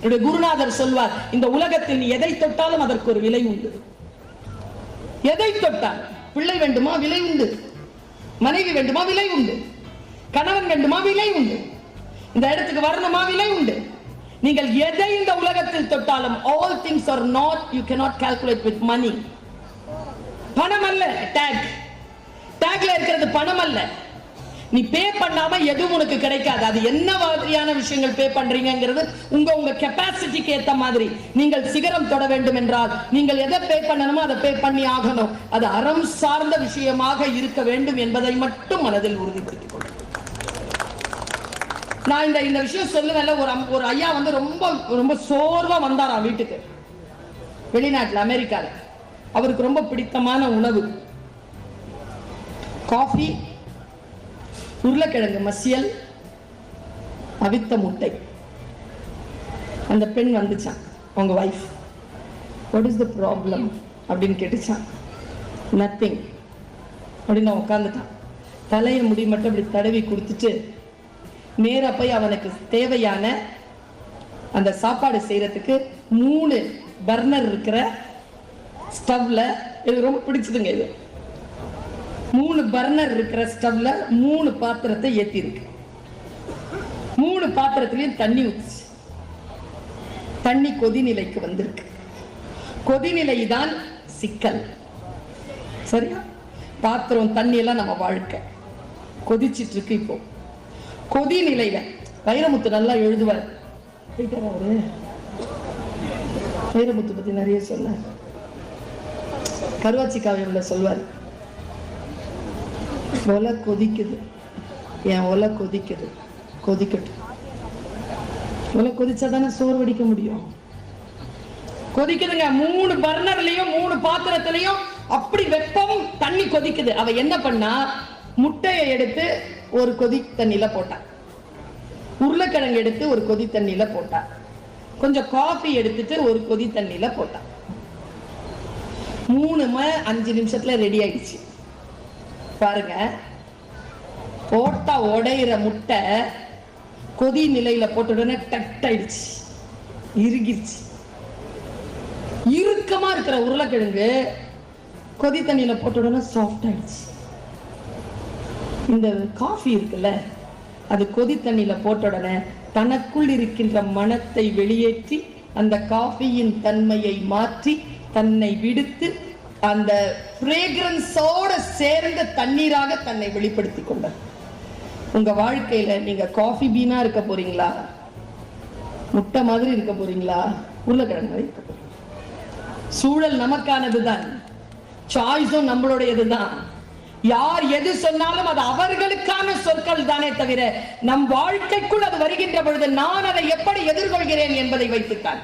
என்னுடைய குருநாதர் சொல்வார் இந்த உலகத்தில் நீ எதை தொட்டாலும் அதற்கு ஒரு விலை உண்டு. எதை தொட்டால்? பிள்ளை வேண்டுமா? விலை உண்டு. மனைவி வேண்டுமா? விலை உண்டு. கணவன் வேண்டுமா? விலை உண்டு. இந்த இடத்துக்கு வரணுமா? விலை உண்டு. நீங்கள் எதை இந்த உலகத்தில் தொட்டாலும் all things are not you cannot calculate with money பணம் அல்ல டேக் டேக்ல இருக்கிறது பணம் அல்ல. நீ பே பண்ணாம எதுவும் உனக்கு கிடைக்காது. அது என்ன மாதிரியான விஷயங்கள் பே பண்றீங்கிறது உங்க உங்க கெப்பாசிட்டிக்கு ஏத்த மாதிரி. நீங்கள் சிகரம் தொட வேண்டும் என்றால் நீங்கள் எதை பே பண்ணணுமோ அதை பே பண்ணி ஆகணும். அது அறம் சார்ந்த விஷயமாக இருக்க வேண்டும் என்பதை மட்டும் மனதில் உறுதிப்படுத்திக் கொள்ளும் நான் இந்த இந்த விஷயம் சொல்லுவேன்ல ஒரு ஒரு ஐயா வந்து ரொம்ப ரொம்ப சோர்வா வந்தாராம் வீட்டுக்கு. வெளிநாட்டுல அமெரிக்கால. அவருக்கு ரொம்ப பிடித்தமான உணவு. காஃபி உருளைக்கிழங்கு மசியல் அவித்த முட்டை. அந்த பெண் வந்துச்சான் அவங்க wife what is the problem அப்படின்னு கேட்டுச்சான் நத்திங் அப்படின்னு அவன் உட்காந்துட்டான் தலையை முடி மட்டும் அப்படி தடவி கொடுத்துட்டு நேராக போய் அவனுக்கு தேவையான அந்த சாப்பாடு செய்யறதுக்கு மூணு பர்னர் இருக்கிற ஸ்டவ்ல இது ரொம்ப பிடிச்சதுங்க இது. மூணு பர்னர் இருக்கிற ஸ்டவ்ல மூணு பாத்திரத்தை ஏத்தி இருக்கு மூணு பாத்திரத்திலையும் தண்ணி ஊத்துச்சு. தண்ணி கொதிநிலைக்கு வந்திருக்கு. கொதிநிலை தான் சிக்கல். சரியா? பாத்திரம் தண்ணி எல்லாம் நம்ம வாழ்க்கை. கொதிச்சிட்டு இருக்கு இப்போ. கொதிநிலையில வைரமுத்து நல்லா எழுதுவார். அவரு. வைரமுத்து பத்தி நிறைய சொன்னார். கருவாச்சி காவியம்ல சொல்வார். ஒலை கொதிக்குது. என் ஒலை கொதிக்குது. கொதிக்கட்டும். ஒலை கொதிச்சா தானே சோறு வடிக்க முடியும். கொதிக்குதுங்க. மூணு பர்னர்லயும் மூணு பாத்திரத்திலையும் அப்படி வெப்பம் தண்ணி கொதிக்குது. அவ என்ன பண்ணா? முட்டையை எடுத்து ஒரு கொதி தண்ணியில போட்டா. உருளைக்கிழங்கு எடுத்து ஒரு கொதி தண்ணியில போட்டா. கொஞ்சம் காஃபி எடுத்துட்டு ஒரு கொதி தண்ணியில போட்டா. மூணு அஞ்சு நிமிஷத்துல ரெடி ஆயிடுச்சு. பாருங்க. போட்டா உடையிற முட்டை கொதி நிலையில போட்ட உடனே டட் ஆயிடுச்சு இறுகிருச்சு. இறுக்கமா இருக்கிற உருளைக்கிழங்கு கொதி தண்ணியில போட்ட உடனே சாஃப்ட் ஆயிடுச்சு. இந்த காஃபி இருக்குல்ல அது கொதி தண்ணியில போட்ட உடனே தனக்குள் இருக்கின்ற மனத்தை வெளியேற்றி அந்த காஃபியின் தன்மையை மாற்றி தன்னை விடுத்து அந்த ஃப்ரேக்ரன்ஸோட சேர்ந்த தண்ணீராக தன்னை வெளிப்படுத்தி கொண்டார். உங்க வாழ்க்கையில நீங்க காஃபி பீனா இருக்க போறீங்களா? முட்டை மாதிரி இருக்க போறீங்களா? உருளைக்கிழங்கு மாதிரி இருக்க போறீங்களா? சூழல் நமக்கானதுதான். சாய்ஸும் நம்மளுடையதுதான். யார் எது சொன்னாலும் அது அவர்களுக்கான சொற்கள் தானே தவிர நம் வாழ்க்கைக்குள் அது வருகின்ற பொழுது நான் அதை எப்படி எதிர்கொள்கிறேன் என்பதை வைத்துத்தான்.